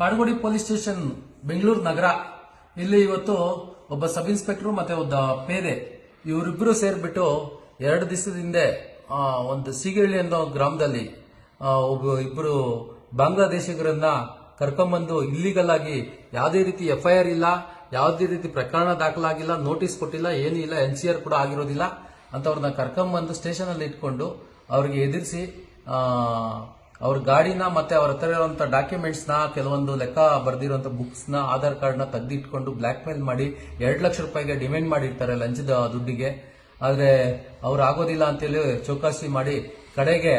Kadugodi police station, Bengaluru ನಗರ. ಇಲ್ಲಿ ಇವತ್ತು ಒಬ್ಬ ಸಬ್ ಇನ್ಸ್ಪೆಕ್ಟರ್ ಮತ್ತೆ ಒಬ್ಬ ಪೇದೆ ಇವರಿಬ್ಬರು ಸೇರಿಬಿಟ್ಟು ಎರಡು ದಿವಸದ ಹಿಂದೆ ಒಂದು ಸೀಗಳ್ಳಿ ಅನ್ನೋ ಗ್ರಾಮದಲ್ಲಿ ಒಬ್ಬ ಇಬ್ಬರು ಬಾಂಗ್ಲಾದೇಶಿಗರನ್ನ ಕರ್ಕೊಂಬಂದು ಇಲ್ಲಿಗಲ್ ಆಗಿ ಯಾವುದೇ ರೀತಿ ಎಫ್ಐಆರ್ ಇಲ್ಲ, ಯಾವುದೇ ರೀತಿ ಪ್ರಕರಣ ದಾಖಲಾಗಿಲ್ಲ, ನೋಟಿಸ್ ಕೊಟ್ಟಿಲ್ಲ, ಏನೂ ಇಲ್ಲ ಎನ್ ಸಿ ಆರ್ ಕೂಡ ಆಗಿರೋದಿಲ್ಲ ಅಂತವ್ರನ್ನ ಕರ್ಕೊಂಬಂದು ಸ್ಟೇಷನ್ ಅಲ್ಲಿ ಇಟ್ಕೊಂಡು ಅವ್ರಿಗೆ ಎದುರಿಸಿ ಅವ್ರ ಗಾಡಿನ ಮತ್ತೆ ಅವ್ರ ಹತ್ರ ಇರುವಂತ ಡಾಕ್ಯುಮೆಂಟ್ಸ್ನ, ಕೆಲವೊಂದು ಲೆಕ್ಕ ಬರ್ದಿರುವಂತ ಬುಕ್ಸ್ನ, ಆಧಾರ್ ಕಾರ್ಡ್ನ ತೆಗೆದಿಟ್ಕೊಂಡು ಬ್ಲಾಕ್ ಮೇಲ್ ಮಾಡಿ ಎರಡು ಲಕ್ಷ ರೂಪಾಯಿಗೆ ಡಿಮ್ಯಾಂಡ್ ಮಾಡಿರ್ತಾರೆ ಲಂಚದ ದುಡ್ಡಿಗೆ. ಆದ್ರೆ ಅವ್ರು ಆಗೋದಿಲ್ಲ ಅಂತೇಳಿ ಚೌಕಾಸಿ ಮಾಡಿ ಕಡೆಗೆ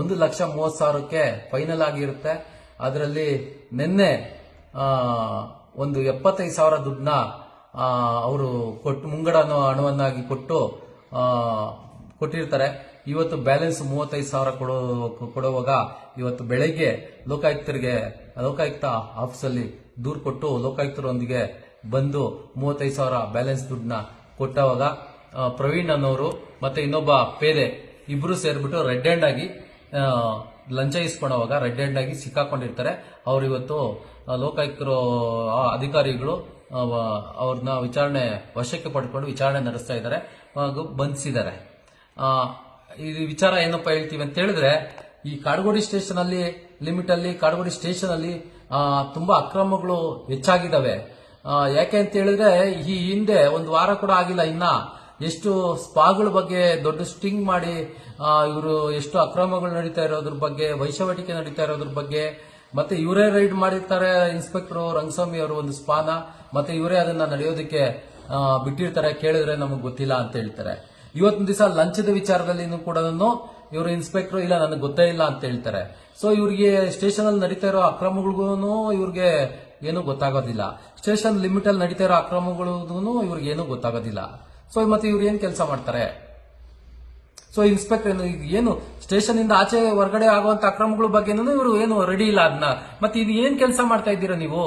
ಒಂದು ಲಕ್ಷ ಮೂವತ್ ಸಾವಿರಕ್ಕೆ ಫೈನಲ್ ಆಗಿರುತ್ತೆ. ಅದರಲ್ಲಿ ನಿನ್ನೆ ಒಂದು ಎಪ್ಪತ್ತೈದು ಸಾವಿರ ದುಡ್ಡನ್ನ ಅವರು ಕೊಟ್ಟು ಮುಂಗಡ ಹಣವನ್ನಾಗಿ ಕೊಟ್ಟು ಕೊಟ್ಟಿರ್ತಾರೆ. ಇವತ್ತು ಬ್ಯಾಲೆನ್ಸ್ ಮೂವತ್ತೈದು ಸಾವಿರ ಕೊಡೋ, ಕೊಡುವಾಗ ಇವತ್ತು ಬೆಳಗ್ಗೆ ಲೋಕಾಯುಕ್ತರಿಗೆ, ಲೋಕಾಯುಕ್ತ ಆಫೀಸಲ್ಲಿ ದೂರು ಕೊಟ್ಟು ಲೋಕಾಯುಕ್ತರೊಂದಿಗೆ ಬಂದು ಮೂವತ್ತೈದು ಸಾವಿರ ಬ್ಯಾಲೆನ್ಸ್ ದುಡ್ಡನ್ನ ಕೊಟ್ಟವಾಗ ಪ್ರವೀಣ್ ಅನ್ನೋರು ಮತ್ತೆ ಇನ್ನೊಬ್ಬ ಪೇದೆ ಇಬ್ರು ಸೇರಿಬಿಟ್ಟು ರೆಡ್ ಹ್ಯಾಂಡ್ ಆಗಿ ಲಂಚ ಇಸ್ಕೊಳ್ಳೋವಾಗ ರೆಡ್ ಹ್ಯಾಂಡ್ ಆಗಿ ಸಿಕ್ಕಾಕೊಂಡಿರ್ತಾರೆ. ಅವ್ರು ಇವತ್ತು ಲೋಕಾಯುಕ್ತರು ಅಧಿಕಾರಿಗಳು ಅವ್ರನ್ನ ವಿಚಾರಣೆ ವಶಕ್ಕೆ ಪಡ್ಕೊಂಡು ವಿಚಾರಣೆ ನಡೆಸ್ತಾ ಇದ್ದಾರೆ. ಹಾಗೂ ಬಂಧಿಸಿದ್ದಾರೆ. ಇದು ವಿಚಾರ ಏನಪ್ಪಾ ಹೇಳ್ತೀವಿ ಅಂತ ಹೇಳಿದ್ರೆ, ಈ ಕಾಡುಗೋಡಿ ಸ್ಟೇಷನ್ ಅಲ್ಲಿ ಲಿಮಿಟ್ ಅಲ್ಲಿ, ಕಾಡುಗೋಡಿ ಸ್ಟೇಷನ್ ಅಲ್ಲಿ ತುಂಬಾ ಅಕ್ರಮಗಳು ಹೆಚ್ಚಾಗಿದ್ದಾವೆ. ಯಾಕೆ ಅಂತ ಹೇಳಿದ್ರೆ, ಈ ಹಿಂದೆ ಒಂದು ವಾರ ಕೂಡ ಆಗಿಲ್ಲ ಇನ್ನ. ಎಷ್ಟು ಸ್ಪಾಗಳ ಬಗ್ಗೆ ದೊಡ್ಡ ಸ್ಟಿಂಗ್ ಮಾಡಿ ಇವರು ಎಷ್ಟು ಅಕ್ರಮಗಳು ನಡೀತಾ ಇರೋದ್ರ ಬಗ್ಗೆ ವೈಶವಟಿಕೆ ನಡೀತಾ ಇರೋದ್ರ ಬಗ್ಗೆ, ಮತ್ತೆ ಇವರೇ ರೈಡ್ ಮಾಡಿರ್ತಾರೆ ಇನ್ಸ್ಪೆಕ್ಟರ್ ರಂಗಸ್ವಾಮಿ ಅವರು ಒಂದು ಸ್ಪಾನ, ಮತ್ತೆ ಇವರೇ ಅದನ್ನ ನಡೆಯೋದಕ್ಕೆ ಬಿಟ್ಟಿರ್ತಾರೆ, ಕೇಳಿದ್ರೆ ನಮಗೆ ಗೊತ್ತಿಲ್ಲ ಅಂತ ಹೇಳ್ತಾರೆ. ಇವತ್ತಿನ ದಿವಸ ಲಂಚದ ವಿಚಾರದಲ್ಲಿ ಕೂಡ ಇವರು ಇನ್ಸ್ಪೆಕ್ಟರ್ ಇಲ್ಲ, ನನಗೆ ಗೊತ್ತೇ ಇಲ್ಲ ಅಂತ ಹೇಳ್ತಾರೆ. ಸೊ ಇವ್ರಿಗೆ ಸ್ಟೇಷನ್ ಅಲ್ಲಿ ನಡೀತಾ ಇರೋ ಅಕ್ರಮಗಳಿಗೂ ಇವ್ರಿಗೆ ಏನು ಗೊತ್ತಾಗೋದಿಲ್ಲ. ಸ್ಟೇಷನ್ ಲಿಮಿಟ್ ಅಲ್ಲಿ ನಡೀತಾ ಇರೋ ಅಕ್ರಮಗಳಿಗೂ ಇವ್ರಿಗೆ ಏನು ಗೊತ್ತಾಗೋದಿಲ್ಲ. ಸೊ ಮತ್ತೆ ಇವ್ರು ಏನ್ ಕೆಲಸ ಮಾಡ್ತಾರೆ? ಸೊ ಇನ್ಸ್ಪೆಕ್ಟರ್ ಏನು ಸ್ಟೇಷನ್ ಇಂದ ಆಚೆ ಹೊರಗಡೆ ಆಗುವಂತ ಅಕ್ರಮಗಳ ಬಗ್ಗೆ ಇವರು ಏನು ರೆಡಿ ಇಲ್ಲ ಅದನ್ನ ಮತ್ತೆ ಇದು ಏನ್ ಕೆಲಸ ಮಾಡ್ತಾ ಇದ್ದೀರಾ ನೀವು?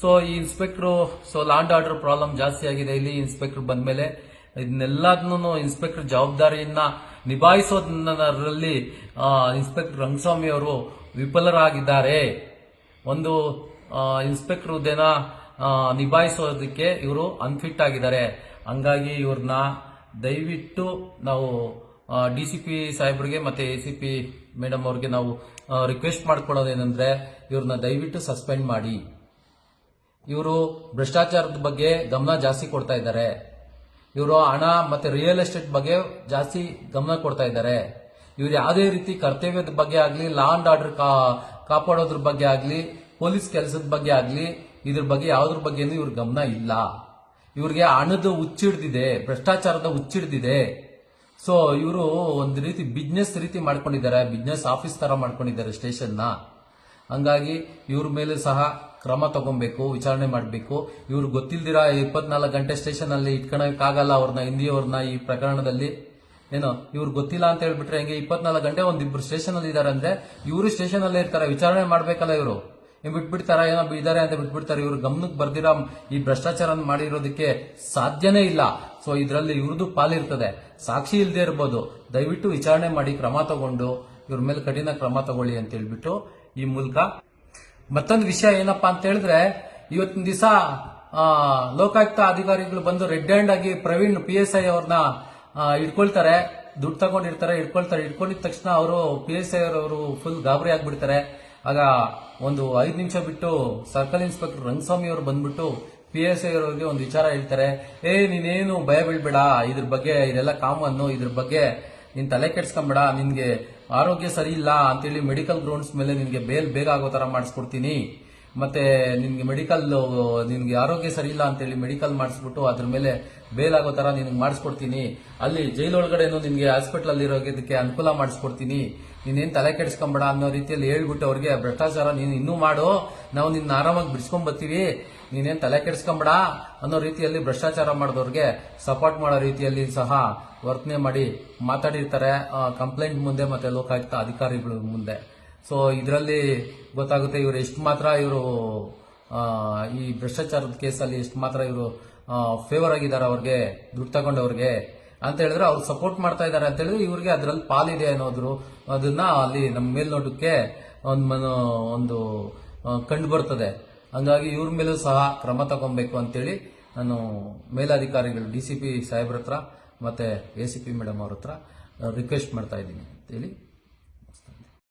ಸೊ ಈ inspector so law and order problem ಜಾಸ್ತಿ ಆಗಿದೆ. ಇಲ್ಲಿ ಇನ್ಸ್ಪೆಕ್ಟರ್ ಬಂದ್ಮೇಲೆ ಇದನ್ನೆಲ್ಲದನ್ನು ಇನ್ಸ್ಪೆಕ್ಟರ್ ಜವಾಬ್ದಾರಿಯನ್ನ ನಿಭಾಯಿಸೋದ್ರಲ್ಲಿ ಇನ್ಸ್ಪೆಕ್ಟರ್ ರಂಗಸ್ವಾಮಿ ಅವರು ವಿಫಲರಾಗಿದ್ದಾರೆ. ಒಂದು ಇನ್ಸ್ಪೆಕ್ಟರ್ ಹುದ್ದೆನ ನಿಭಾಯಿಸೋದಕ್ಕೆ ಇವರು ಅನ್ಫಿಟ್ ಆಗಿದ್ದಾರೆ. ಹಂಗಾಗಿ ಇವ್ರನ್ನ ದಯವಿಟ್ಟು ನಾವು ಡಿ ಸಿ ಪಿ ಸಾಹೇಬ್ರಿಗೆ ಮತ್ತೆ ಎ ಸಿ ಪಿ ಮೇಡಮ್ ಅವ್ರಿಗೆ ನಾವು ರಿಕ್ವೆಸ್ಟ್ ಮಾಡ್ಕೊಳ್ಳೋದೇನೆಂದ್ರೆ ಇವ್ರನ್ನ ದಯವಿಟ್ಟು ಸಸ್ಪೆಂಡ್ ಮಾಡಿ. ಇವರು ಭ್ರಷ್ಟಾಚಾರದ ಬಗ್ಗೆ ಗಮನ ಜಾಸ್ತಿ ಕೊಡ್ತಾ ಇದ್ದಾರೆ. ಇವರು ಹಣ ಮತ್ತೆ ರಿಯಲ್ ಎಸ್ಟೇಟ್ ಬಗ್ಗೆ ಜಾಸ್ತಿ ಗಮನ ಕೊಡ್ತಾ ಇದ್ದಾರೆ. ಇವ್ರು ಯಾವುದೇ ರೀತಿ ಕರ್ತವ್ಯದ ಬಗ್ಗೆ ಆಗಲಿ ಲಾ ಅಂಡ್ ಆರ್ಡರ್ ಕಾಪಾಡೋದ್ರ ಬಗ್ಗೆ ಆಗಲಿ ಪೊಲೀಸ್ ಕೆಲಸದ ಬಗ್ಗೆ ಆಗಲಿ, ಇದ್ರ ಬಗ್ಗೆ ಯಾವ್ದ್ರ ಬಗ್ಗೆನೂ ಇವ್ರ ಗಮನ ಇಲ್ಲ. ಇವ್ರಿಗೆ ಹಣದ ಹುಚ್ಚಿಡ್ದಿದೆ, ಭ್ರಷ್ಟಾಚಾರದ ಹುಚ್ಚಿಡ್ದಿದೆ. ಸೊ ಇವರು ಒಂದು ರೀತಿ ಬಿಸ್ನೆಸ್ ರೀತಿ ಮಾಡ್ಕೊಂಡಿದ್ದಾರೆ ಬಿಸ್ನೆಸ್ ಆಫೀಸ್ ತರ ಮಾಡ್ಕೊಂಡಿದ್ದಾರೆ ಸ್ಟೇಷನ್ನ. ಹಂಗಾಗಿ ಇವ್ರ ಮೇಲೆ ಸಹ ಕ್ರಮ ತಗೊಬೇಕು, ವಿಚಾರಣೆ ಮಾಡಬೇಕು. ಇವ್ರು ಗೊತ್ತಿಲ್ದಿರ ಇಪ್ಪತ್ನಾಲ್ಕು ಗಂಟೆ ಸ್ಟೇಷನ್ ಅಲ್ಲಿ ಇಟ್ಕೊಳಕ್ಕಾಗಲ್ಲ ಅವ್ರನ್ನ ಹಿಂದಿಯವ್ರನ್ನ ಈ ಪ್ರಕರಣದಲ್ಲಿ. ಏನೋ, ಇವ್ರು ಗೊತ್ತಿಲ್ಲ ಅಂತ ಹೇಳ್ಬಿಟ್ರೆ ಹೆಂಗೆ ಇಪ್ಪತ್ನಾಲ್ಕು ಗಂಟೆ ಒಂದಿಬ್ರು ಸ್ಟೇಷನ್ ಅಲ್ಲಿ ಇದಾರೆ ಅಂದ್ರೆ ಇವರು ಸ್ಟೇಷನ್ ಅಲ್ಲೇ ಇರ್ತಾರೆ, ವಿಚಾರಣೆ ಮಾಡ್ಬೇಕಲ್ಲ ಇವರು. ಏನ್ ಬಿಟ್ಬಿಡ್ತಾರ, ಏನೋ ಇದಾರೆ ಅಂತ ಬಿಟ್ಬಿಡ್ತಾರೆ, ಇವ್ರ ಗಮನಕ್ಕೆ ಬರ್ದಿರ, ಈ ಭ್ರಷ್ಟಾಚಾರ ಮಾಡಿರೋದಕ್ಕೆ ಸಾಧ್ಯನೇ ಇಲ್ಲ. ಸೊ ಇದರಲ್ಲಿ ಇವ್ರದ್ದು ಪಾಲಿರ್ತದೆ. ಸಾಕ್ಷಿ ಇಲ್ಲದೆ ಇರ್ಬೋದು. ದಯವಿಟ್ಟು ವಿಚಾರಣೆ ಮಾಡಿ, ಕ್ರಮ ತಗೊಂಡು, ಇವ್ರ ಮೇಲೆ ಕಠಿಣ ಕ್ರಮ ತಗೊಳ್ಳಿ ಅಂತ ಹೇಳ್ಬಿಟ್ಟು ಈ ಮೂಲಕ. ಮತ್ತೊಂದು ವಿಷಯ ಏನಪ್ಪಾ ಅಂತ ಹೇಳಿದ್ರೆ, ಇವತ್ತಿನ ದಿವಸ ಲೋಕಾಯುಕ್ತ ಅಧಿಕಾರಿಗಳು ಬಂದು ರೆಡ್ ಹ್ಯಾಂಡ್ ಆಗಿ ಪ್ರವೀಣ್ ಪಿ ಎಸ್ ಐ ಅವ್ರನ್ನ ಇಟ್ಕೊಳ್ತಾರೆ ದುಡ್ಡು ತಗೊಂಡಿರ್ತಾರೆ ಇಟ್ಕೊಳ್ತಾರೆ ಇಟ್ಕೊಂಡಿದ ತಕ್ಷಣ ಅವರು ಪಿ ಎಸ್ ಐ ಅವರು ಫುಲ್ ಗಾಬರಿ ಆಗ್ಬಿಡ್ತಾರೆ. ಆಗ ಒಂದು ಐದು ನಿಮಿಷ ಬಿಟ್ಟು ಸರ್ಕಲ್ ಇನ್ಸ್ಪೆಕ್ಟರ್ ರಂಗಸ್ವಾಮಿ ಅವರು ಬಂದ್ಬಿಟ್ಟು ಪಿ ಎಸ್ ಐ ಅವರಿಗೆ ಒಂದು ವಿಚಾರ ಹೇಳ್ತಾರೆ. ಏ, ನೀನೇನು ಭಯ ಬೀಳ್ಬೇಡ. ಇದ್ರ ಬಗ್ಗೆ, ಇದೆಲ್ಲ ಕಾಮನ್ನು, ಇದ್ರ ಬಗ್ಗೆ ನಿನ್ ತಲೆ ಕೆಡ್ಸ್ಕೊಂಬೇಡ. ನಿನ್ಗೆ ಆರೋಗ್ಯ ಸರಿ ಇಲ್ಲ ಅಂತೇಳಿ ಮೆಡಿಕಲ್ ಗ್ರೌಂಡ್ಸ್ ಮೇಲೆ ನಿಮಗೆ ಬೇಲ್ ಬೇಗ ಆಗೋ ತರ ಮಾಡಿಸ್ಕೊಡ್ತೀನಿ. ಮತ್ತೆ ನಿನ್ಗೆ ಮೆಡಿಕಲ್ ನಿನ್ಗೆ ಆರೋಗ್ಯ ಸರಿ ಇಲ್ಲ ಅಂತೇಳಿ ಮೆಡಿಕಲ್ ಮಾಡಿಸ್ಬಿಟ್ಟು ಅದ್ರ ಮೇಲೆ ಬೇಲ್ ಆಗೋ ತರ ನಿನ್ಗೆ ಮಾಡಿಸ್ಕೊಡ್ತೀನಿ. ಅಲ್ಲಿ ಜೈಲೊಳಗಡೆನು ನಿನ್ಗೆ ಹಾಸ್ಪಿಟಲ್ ಅಲ್ಲಿ ಇರೋದಕ್ಕೆ ಅನುಕೂಲ ಮಾಡಿಸ್ಕೊಡ್ತೀನಿ. ನೀನೇನ್ ತಲೆ ಕೆಡಿಸ್ಕೊಂಬೇಡ ಅನ್ನೋ ರೀತಿಯಲ್ಲಿ ಹೇಳ್ಬಿಟ್ಟು ಅವ್ರಿಗೆ ಭ್ರಷ್ಟಾಚಾರ ನೀನು ಇನ್ನೂ ಮಾಡು. ನಾವು ನಿನ್ನ ಆರಾಮಾಗಿ ಬಿಡಿಸ್ಕೊಂಡ್ ಬರ್ತೀವಿ. ನೀನೇನ್ ತಲೆ ಕೆಡಿಸ್ಕೊಂಬೇಡ ಅನ್ನೋ ರೀತಿಯಲ್ಲಿ ಭ್ರಷ್ಟಾಚಾರ ಮಾಡಿದವ್ರಿಗೆ ಸಪೋರ್ಟ್ ಮಾಡೋ ರೀತಿಯಲ್ಲಿ ಸಹ ವರ್ತನೆ ಮಾಡಿ ಮಾತಾಡಿರ್ತಾರೆ. ಕಂಪ್ಲೇಂಟ್ ಮುಂದೆ ಮತ್ತೆ ಲೋಕಾಯುಕ್ತ ಅಧಿಕಾರಿಗಳ ಮುಂದೆ. ಸೊ ಇದರಲ್ಲಿ ಗೊತ್ತಾಗುತ್ತೆ ಇವರು ಎಷ್ಟು ಮಾತ್ರ ಇವರು ಈ ಭ್ರಷ್ಟಾಚಾರದ ಕೇಸಲ್ಲಿ ಎಷ್ಟು ಮಾತ್ರ ಇವರು ಫೇವರ್ ಆಗಿದ್ದಾರೆ ಅವ್ರಿಗೆ, ದುಡ್ಡು ತಗೊಂಡವ್ರಿಗೆ ಅಂತ ಹೇಳಿದ್ರೆ ಅವ್ರು ಸಪೋರ್ಟ್ ಮಾಡ್ತಾ ಇದ್ದಾರೆ ಅಂತ ಹೇಳಿದ್ರೆ ಇವ್ರಿಗೆ ಅದ್ರಲ್ಲಿ ಪಾಲಿದೆ ಅನ್ನೋದ್ರು. ಅದನ್ನ ಅಲ್ಲಿ ನಮ್ಮ ಮೇಲ್ನೋಟಕ್ಕೆ ಒಂದು ಒಂದು ಕಂಡು ಬರ್ತದೆ. ಹಂಗಾಗಿ ಇವ್ರ ಮೇಲೂ ಸಹ ಕ್ರಮ ತಗೊಬೇಕು ಅಂತೇಳಿ ನಾನು ಮೇಲಾಧಿಕಾರಿಗಳು ಡಿ ಸಿ ಪಿ ಸಾಹೇಬ್ರ ಹತ್ರ ಮತ್ತೆ ಎ ಸಿ ಪಿ ಮೇಡಮ್ ಅವ್ರ ಹತ್ರ ರಿಕ್ವೆಸ್ಟ್ ಮಾಡ್ತಾ ಇದ್ದೀನಿ ಅಂತೇಳಿ